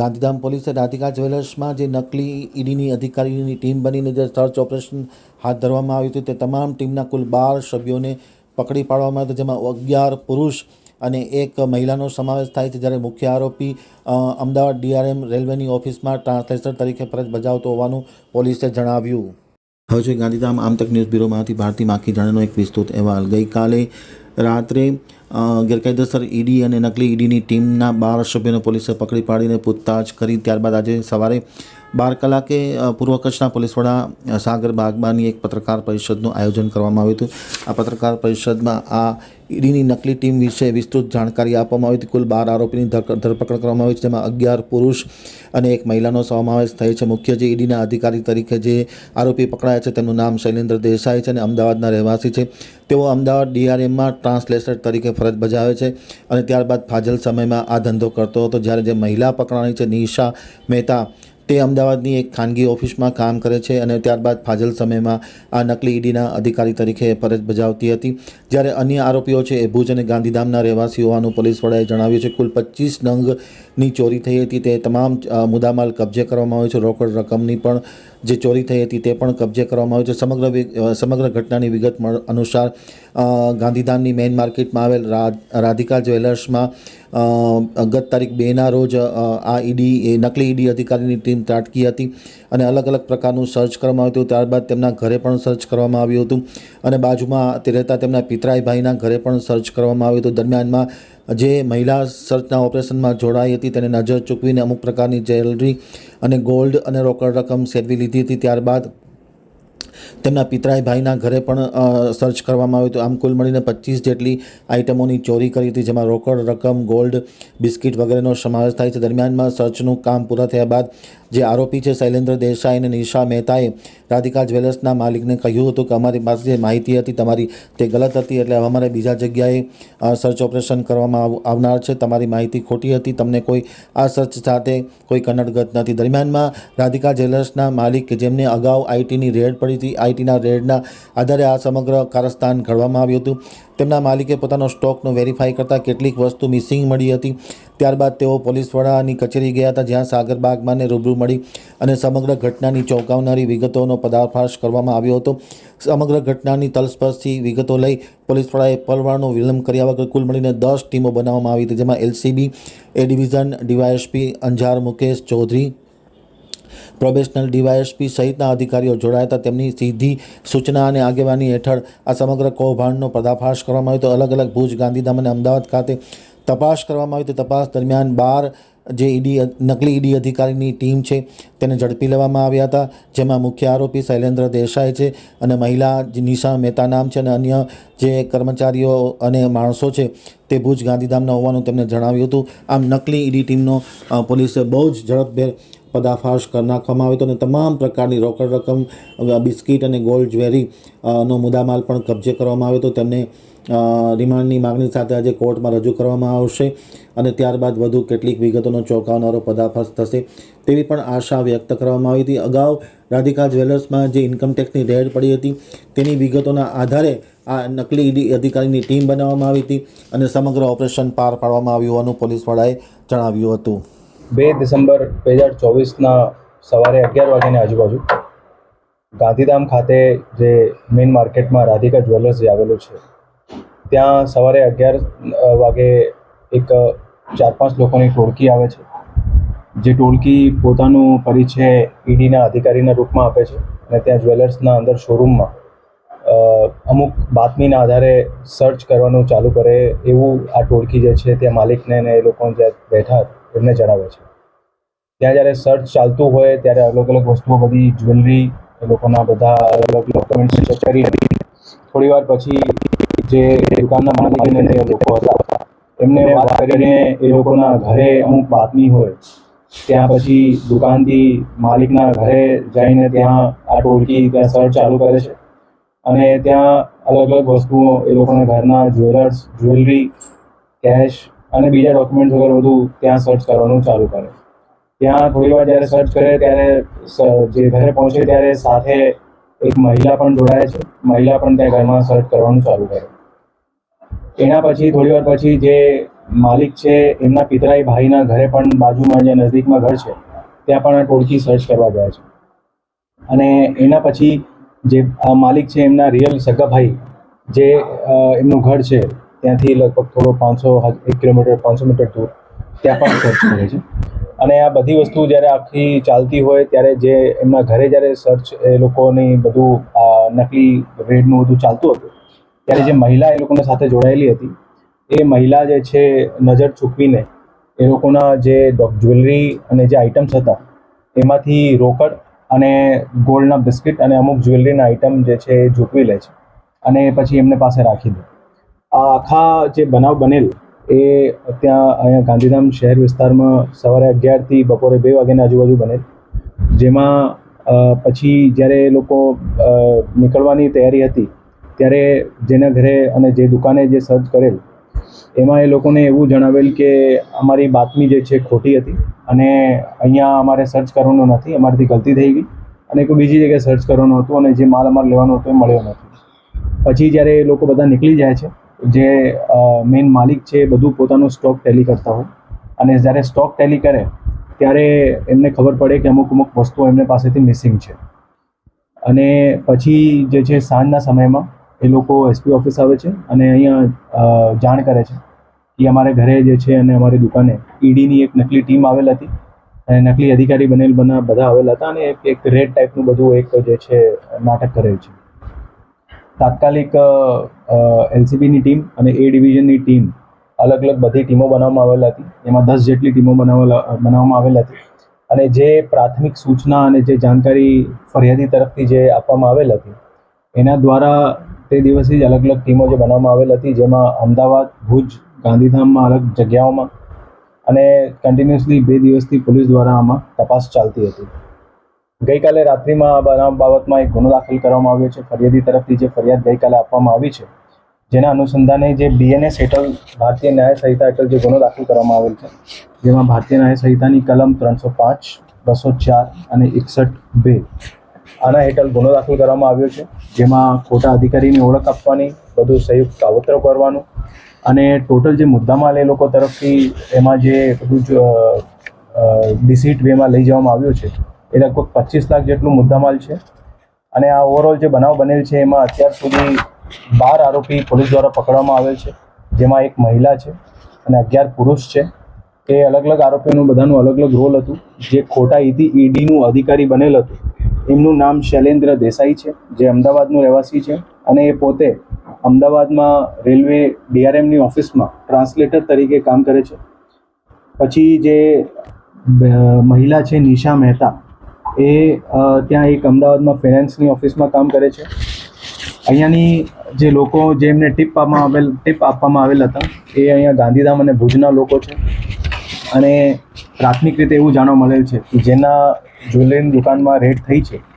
ગાંધીધામ પોલીસે રાધિકા જ્વેલર્સમાં જે નકલી ઈડીની અધિકારીની ટીમ બનીને જે સર્ચ ઓપરેશન હાથ ધરવામાં આવ્યું હતું તે તમામ ટીમના કુલ બાર સભ્યોને પકડી પાડવામાં આવ્યા જેમાં અગિયાર પુરુષ અને એક મહિલાનો સમાવેશ થાય છે. જ્યારે મુખ્ય આરોપી અમદાવાદ ડીઆરએમ રેલવેની ઓફિસમાં ટ્રાન્સલેટર તરીકે ફરજ બજાવતો હોવાનું પોલીસે જણાવ્યું. હવે છે ગાંધીધામ આમતક ન્યૂઝ બ્યુરોમાંથી ભારતી માખી જાણેનો એક વિસ્તૃત અહેવાલ. ગઈકાલે રાત્રે ગેરકાયદેસર ઈડી અને નકલી ઈડીની ટીમના બાર સભ્યોને પોલીસે પકડી પાડીને પૂછતાછ કરી. ત્યારબાદ આજે સવારે બાર કલાકે પૂર્વ કચ્છના પોલીસ વડા સાગર બાગબાની એક પત્રકાર પરિષદનું આયોજન કરવામાં આવ્યું હતું. આ પત્રકાર પરિષદમાં આ ઈડીની નકલી ટીમ વિશે વિસ્તૃત જાણકારી આપવામાં આવી હતી. કુલ બાર આરોપીની ધરપકડ કરવામાં આવી છે. જેમાં અગિયાર પુરુષ અને એક મહિલાનો સમાવેશ થાય છે. મુખ્ય જે ઈડીના અધિકારી તરીકે જે આરોપી પકડાયા છે તેમનું નામ શૈલેન્દ્ર દેસાઈ છે અને અમદાવાદના રહેવાસી છે. તેઓ અમદાવાદ ડીઆરએમમાં ટ્રાન્સલેટર તરીકે ફરજ બજાવે છે અને ત્યારબાદ ફાજલ સમયમાં આ ધંધો કરતો હતો. જ્યારે જે મહિલા પકડાણી છે, નિશા મહેતા તે અમદાવાદની એક ખાનગી ઓફિસમાં કામ કરે છે અને ત્યારબાદ ફાજલ સમયમાં આ નકલી ઈડીના અધિકારી તરીકે ફરજ બજાવતી હતી. જ્યારે અન્ય આરોપીઓ છે એ ભુજ અને ગાંધીધામના રહેવાસી હોવાનું પોલીસ વડાએ જણાવ્યું છે, કુલ પચીસ નંગની ચોરી થઈ હતી. તે તમામ મુદ્દામાલ કબજે કરવામાં આવ્યો છે. રોકડ રકમની પણ જે ચોરી થઈ હતી તે પણ કબજે કરવામાં આવ્યું છે. સમગ્ર સમગ્ર ઘટનાની વિગત અનુસાર ગાંધીધામની મેઇન માર્કેટમાં આવેલ રાધિકા જ્વેલર્સમાં ગત તારીખ બેના રોજ આ ઈડી, એ નકલી ઈડી અધિકારીની ટીમ ત્રાટકી હતી અને અલગ અલગ પ્રકારનું સર્ચ કરવામાં આવ્યું હતું. ત્યારબાદ તેમના ઘરે પણ સર્ચ કરવામાં આવ્યું હતું અને બાજુમાં તે રહેતા તેમના પિતરાઈ ભાઈના ઘરે પણ સર્ચ કરવામાં આવ્યું હતું. દરમિયાનમાં જે મહિલા સર્ચના ઓપરેશનમાં જોડાઈ હતી તેને નજર ચૂકવીને અમુક પ્રકારની જ્વેલરી અને ગોલ્ડ અને રોકડ રકમ સેરવી લીધી હતી. ત્યારબાદ તેમના પિતરાઈ ભાઈના ઘરે પણ સર્ચ કરવામાં આવ્યું હતું. આમ કુલ મળીને પચીસ જેટલી આઇટમોની ચોરી કરી હતી, જેમાં રોકડ રકમ ગોલ્ડ બિસ્કિટ વગેરેનો સમાવેશ થાય છે. દરમિયાનમાં સર્ચનું કામ પૂરા થયા બાદ જે આરોપી છે શૈલેન્દ્ર દેસાઈ અને નિશા મહેતાએ રાધિકા જ્વેલર્સના માલિકને કહ્યું હતું કે અમારી પાસે જે માહિતી હતી તમારી તે ગલત હતી એટલે અમારે બીજા જગ્યાએ સર્ચ ઓપરેશન કરવામાં આવ- આવનાર છે. તમારી માહિતી ખોટી હતી. તમને કોઈ આ સર્ચ સાથે કોઈ કનડગત નથી. દરમિયાનમાં રાધિકા જ્વેલર્સના માલિક જેમને અગાઉ આઈટીની રેડ પડી હતી આઈટીના રેડના આધારે આ સમગ્ર કારસ્તાન ઘડવામાં આવ્યું હતું. તેમના માલિકે પોતાનો સ્ટોકનો વેરીફાઈ કરતાં કેટલીક વસ્તુ મિસિંગ મળી હતી. ત્યારબાદ તેઓ પોલીસ વડાની કચેરી ગયા હતા, જ્યાં સાગર બાગમાને રૂબરૂ મળી અને સમગ્ર ઘટનાની ચોંકાવનારી વિગતોનો પદાર્પાશ કરવામાં આવ્યો હતો. સમગ્ર ઘટનાની તલસ્પર્શથી વિગતો લઈ પોલીસ વડાએ પલવારનો વિલંબ કર્યા વગર કુલ મળીને દસ ટીમો બનાવવામાં આવી હતી, જેમાં LCB, A division, DYSP, Anjar Mukesh Chaudhary, probational DYSP સહિતના અધિકારીઓ જોડાયા હતા. તેમની સીધી સૂચના અને આગેવાની હેઠળ આ સમગ્ર કૌભાંડનો પર્દાફાશ કરવામાં આવ્યો હતો. અલગ અલગ ભુજ, ગાંધીધામ અને અમદાવાદ ખાતે તપાસ કરવામાં આવી હતી. તપાસ દરમિયાન બાર જે ઈડી નકલી ઈડી અધિકારીની ટીમ છે તેને ઝડપી લેવામાં આવ્યા હતા. જેમાં મુખ્ય આરોપી શૈલેન્દ્ર દેસાઈ છે અને મહિલા નિશા મહેતા નામ છે અને અન્ય જે કર્મચારીઓ અને માણસો છે તે ભુજ ગાંધીધામના હોવાનું તેમણે જણાવ્યું હતું. આમ નકલી ઈડી ટીમનો પોલીસે બહુ જ ઝડપભેર પદાફાશ કરી નાખવામાં આવ્યો હતો અને તમામ પ્રકારની રોકડ રકમ બિસ્કિટ અને ગોલ્ડ જ્વેરી નો મુદ્દામાલ પણ કબજે કરવામાં આવ્યો હતો. તેમને રિમાન્ડની માગણી સાથે આજે કોર્ટમાં રજૂ કરવામાં આવશે. અને ત્યારબાદ વધુ કેટલીક વિગતોનો ચોંકાવનારો પર્દાફાશ થશે તેવી પણ આશા વ્યક્ત કરવામાં આવી હતી. અગાઉ રાધિકા જ્વેલર્સમાં જે ઇન્કમટેક્સની રેડ પડી હતી, તેની વિગતોના આધારે આ નકલી ઈડી અધિકારીની ટીમ બનાવવામાં આવી હતી અને સમગ્ર ઓપરેશન પાર પાડવામાં આવ્યું હોવાનું પોલીસ વડાએ જણાવ્યું હતું. બે ડિસેમ્બર બે હજાર ચોવીસના સવારે અગિયાર વાગ્યાની આજુબાજુ ગાંધીધામ ખાતે જે મેઇન માર્કેટમાં રાધિકા જ્વેલર્સ જે આવેલું છે, ત્યાં સવારે અગિયાર વાગે એક ચાર પાંચ લોકોની ટોળકી આવે છે. જે ટોળકી પોતાનું પરિચય ઈડીના અધિકારીના રૂપમાં આપે છે અને ત્યાં જ્વેલર્સના અંદર શોરૂમમાં અમુક બાતમીના આધારે સર્ચ કરવાનું ચાલુ કરે એવું આ ટોળકી જે છે ત્યાં માલિકને ને એ લોકો જે બેઠા એમને જણાવે છે. ત્યાં જ્યારે સર્ચ ચાલતું હોય ત્યારે અલગ અલગ વસ્તુઓ બધી જ્વેલરી એ લોકોના બધા અલગ અલગ ડોક્યુમેન્ટ્સ ચેક કરી થોડી વાર પછી જે દુકાનના માલિક અને લોકો હતા. એમને વાત કરીને એ લોકોના ઘરે અમુક બાતમી હોય, ત્યાં પછી દુકાનથી માલિકના ઘરે જઈને ત્યાં આ ટોળકી ત્યાં સર્ચ ચાલુ કરે છે. અને ત્યાં અલગ અલગ વસ્તુઓ એ લોકોના ઘરના જ્વેલર્સ, જ્વેલરી, કેશ અને બીજા ડોક્યુમેન્ટ્સ વગેરે બધું ત્યાં સર્ચ કરવાનું ચાલુ કરે. ત્યાં થોડી વાર જ્યારે સર્ચ કરે ત્યારે જે ઘરે પહોંચે ત્યારે સાથે એક મહિલા પણ જોડાય છે. મહિલા પણ ત્યાં ઘરમાં સર્ચ કરવાનું ચાલુ કરે. એના પછી થોડી વાર પછી જે માલિક છે, એમના પિતરાઈ ભાઈના ઘરે પણ બાજુમાં જે નજદીકમાં ઘર છે, ત્યાં પણ ટોળકી સર્ચ કરવા જાય છે. અને એના પછી જે માલિક છે, એમના રિયલ સગા ભાઈ જે એમનું ઘર છે, ત્યાંથી લગભગ થોડો પાંચસો, એક કિલોમીટર, પાંચસો મીટર દૂર, ત્યાં પણ સર્ચ કરે છે. અને આ બધી વસ્તુ જ્યારે આખી ચાલતી હોય, ત્યારે જે એમના ઘરે જ્યારે સર્ચ એ લોકોની બધું નકલી રેડનું બધું ચાલતું હતું ત્યારે જે મહિલા એ લોકોને સાથે જોડાયેલી હતી, એ મહિલા જે છે નજર ચૂકવીને એ લોકોના જે જ્વેલરી અને જે આઇટમ્સ હતા, એમાંથી રોકડ અને ગોલ્ડના બિસ્કિટ અને અમુક જ્વેલરીના આઇટમ જે છે એ ઝૂંટવી લે છે અને પછી એમને પાસે રાખી દે. આખા જે બનાવ બનેલ એ ત્યાં અહીંયા ગાંધીધામ શહેર વિસ્તારમાં સવારે અગિયારથી બપોરે બે વાગ્યાની આજુબાજુ બનેલ. જેમાં પછી જ્યારે એ લોકો નીકળવાની તૈયારી હતી ત્યારે જેના ઘરે અને જે દુકાને જે સર્ચ કરેલ, એમાં એ લોકોને એવું જણાવેલ કે અમારી બાતમી જે છે ખોટી હતી અને અહીંયા અમારે સર્ચ કરવાનું નથી, અમારાથી ગલતી થઈ ગઈ અને કોઈ બીજી જગ્યાએ સર્ચ કરવાનું હતું અને જે માલ અમારે લેવાનો હતો એ મળ્યો નથી. પછી જ્યારે એ લોકો બધા નીકળી જાય છે, જે મેઇન માલિક છે એ બધું પોતાનું સ્ટોક ટેલી કરતા હોય અને જ્યારે સ્ટોક ટેલી કરે, ત્યારે એમને ખબર પડે કે અમુક અમુક વસ્તુઓ એમને પાસેથી મિસિંગ છે. અને પછી જે છે સાંજના સમયમાં એ લોકો એસપી ઓફિસ આવે છે અને અહીંયા જાણ કરે છે કે અમારે ઘરે જે છે અને અમારી દુકાને ઈડીની એક નકલી ટીમ આવેલ હતી અને નકલી અધિકારી બનેલ બના, બધા આવેલા હતા અને એક એક રેડ ટાઈપનું બધું એક જે છે નાટક કરેલ છે. તાત્કાલિક એલસીબીની ટીમ અને એ ડિવિઝનની ટીમ અલગ અલગ બધી ટીમો બનાવવામાં આવેલ હતી. એમાં દસ જેટલી ટીમો બનાવેલા, બનાવવામાં આવેલ હતી. અને જે પ્રાથમિક સૂચના અને જે જાણકારી ફરિયાદી તરફથી જે આપવામાં આવેલ હતી એના દ્વારા તે દિવસે જ અલગ અલગ ટીમો જે બનાવવામાં આવેલ હતી, જેમાં અમદાવાદ, ભુજ, ગાંધીધામમાં અલગ જગ્યાઓમાં અને કન્ટિન્યુઅસલી બે દિવસથી પોલીસ દ્વારા આમાં તપાસ ચાલતી હતી. ગઈકાલે રાત્રિમાં આ બનાવ બાબતમાં એક ગુનો દાખલ કરવામાં આવ્યો છે. ફરિયાદી તરફથી જે ફરિયાદ ગઈકાલે આપવામાં આવી છે, જેના અનુસંધાને જે બીએનએસ હેઠળ ભારતીય ન્યાય સંહિતા હેઠળ જે ગુનો દાખલ કરવામાં આવેલ છે, જેમાં ભારતીય ન્યાય સંહિતાની કલમ ત્રણસો પાંચ, બસો ચાર અને એકસઠ બે આના હેઠળ ગુનો દાખલ કરવામાં આવ્યો છે, જેમાં ખોટા અધિકારીની ઓળખ આપવાની બધું સંયુક્ત કાવતરો કરવાનું અને ટોટલ જે મુદ્દામાલ એ લોકો તરફથી એમાં જે બધું જ ડિસિટ વેમાં લઈ જવામાં આવ્યો છે, એ લગભગ પચીસ લાખ જેટલું મુદ્દામાલ છે. અને આ ઓવરઓલ જે બનાવ બનેલ છે, એમાં અત્યાર સુધી બાર આરોપી પોલીસ દ્વારા પકડવામાં આવેલ છે, જેમાં એક મહિલા છે અને અગિયાર પુરુષ છે. એ અલગ અલગ આરોપીઓનું બધાનું અલગ અલગ રોલ હતું. જે ખોટા ઈડી, ઈડીનું અધિકારી બનેલ હતું. એમનું નામ શૈલેન્દ્ર દેસાઈ છે, જે અમદાવાદનું રહેવાસી છે અને એ પોતે અમદાવાદમાં રેલવે ડીઆરએમની ઓફિસમાં ટ્રાન્સલેટર તરીકે કામ કરે છે. પછી જે મહિલા છે નિશા મહેતા, એ ત્યાં એક અમદાવાદમાં ફિનાન્સની ઓફિસમાં કામ કરે છે. અહીંયાની જે લોકો જે એમને ટીપ આવેલ, ટીપ આપવામાં આવેલ હતા, એ અહીંયા ગાંધીધામ અને ભુજના લોકો છે. અને પ્રાથમિક રીતે એવું જાણવા મળેલ છે કે જેના જ્વેલરીની દુકાનમાં રેડ થઈ છે.